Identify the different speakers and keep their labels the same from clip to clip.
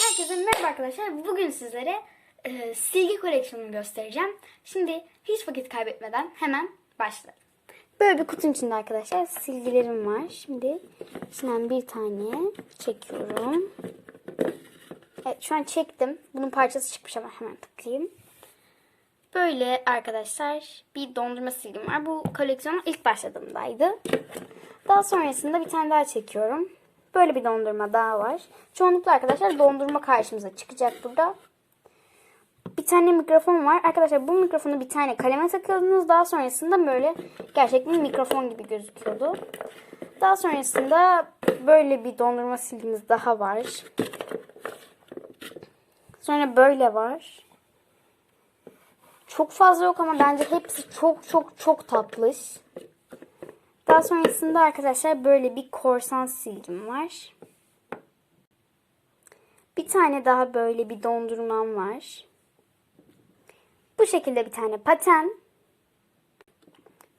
Speaker 1: Herkese merhaba arkadaşlar. Bugün sizlere e, silgi koleksiyonumu göstereceğim. Şimdi hiç vakit kaybetmeden hemen başlayalım. Böyle bir kutunun içinde arkadaşlar silgilerim var. Şimdi içinden bir tane çekiyorum. Evet şu an çektim. Bunun parçası çıkmış ama hemen tıklayayım. Böyle arkadaşlar bir dondurma silgim var. Bu koleksiyona ilk başladığımdaydı. Daha sonrasında bir tane daha çekiyorum. Böyle bir dondurma daha var. Çoğunlukla arkadaşlar dondurma karşımıza çıkacak burada. Bir tane mikrofon var. Arkadaşlar bu mikrofonu bir tane kaleme takıyordunuz. Daha sonrasında böyle gerçek bir mikrofon gibi gözüküyordu. Daha sonrasında böyle bir dondurma silgimiz daha var. Sonra böyle var. Çok fazla yok ama bence hepsi çok çok çok tatlış. Daha sonrasında arkadaşlar böyle bir korsan silgim var. Bir tane daha böyle bir dondurmam var. Bu şekilde bir tane paten.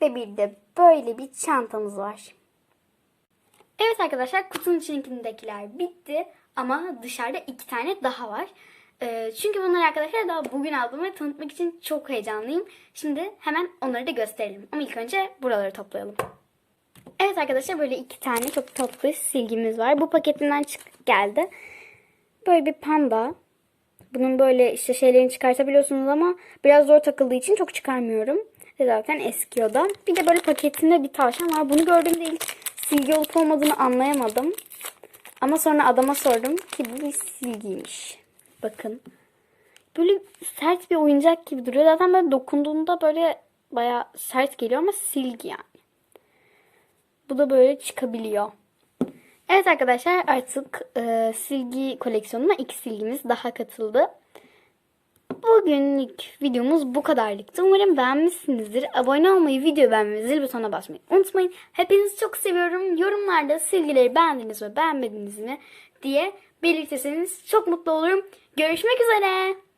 Speaker 1: Ve bir de böyle bir çantamız var. Evet arkadaşlar kutunun içindekiler bitti. Ama dışarıda iki tane daha var. Ee, çünkü bunları arkadaşlar daha bugün aldım ve tanıtmak için çok heyecanlıyım. Şimdi hemen onları da gösterelim. Ama ilk önce buraları toplayalım. Evet arkadaşlar böyle iki tane çok tatlı silgimiz var. Bu paketinden çık geldi. Böyle bir panda. Bunun böyle işte şeylerini çıkartabiliyorsunuz ama biraz zor takıldığı için çok çıkarmıyorum. Ve zaten eskiyor da. Bir de böyle paketinde bir tavşan var. Bunu gördüğümde ilk silgi olup olmadığını anlayamadım. Ama sonra adama sordum ki bu bir silgiymiş. Bakın. Böyle sert bir oyuncak gibi duruyor. Zaten böyle dokunduğunda böyle baya sert geliyor ama silgi yani. Bu da böyle çıkabiliyor. Evet arkadaşlar artık e, silgi koleksiyonuna iki silgimiz daha katıldı. Bugünlük videomuz bu kadarlıktı. Umarım beğenmişsinizdir. Abone olmayı, video beğenmeyi, zil butonuna basmayı unutmayın. Hepinizi çok seviyorum. Yorumlarda silgileri beğendiniz mi, beğenmediniz mi diye belirtirseniz çok mutlu olurum. Görüşmek üzere.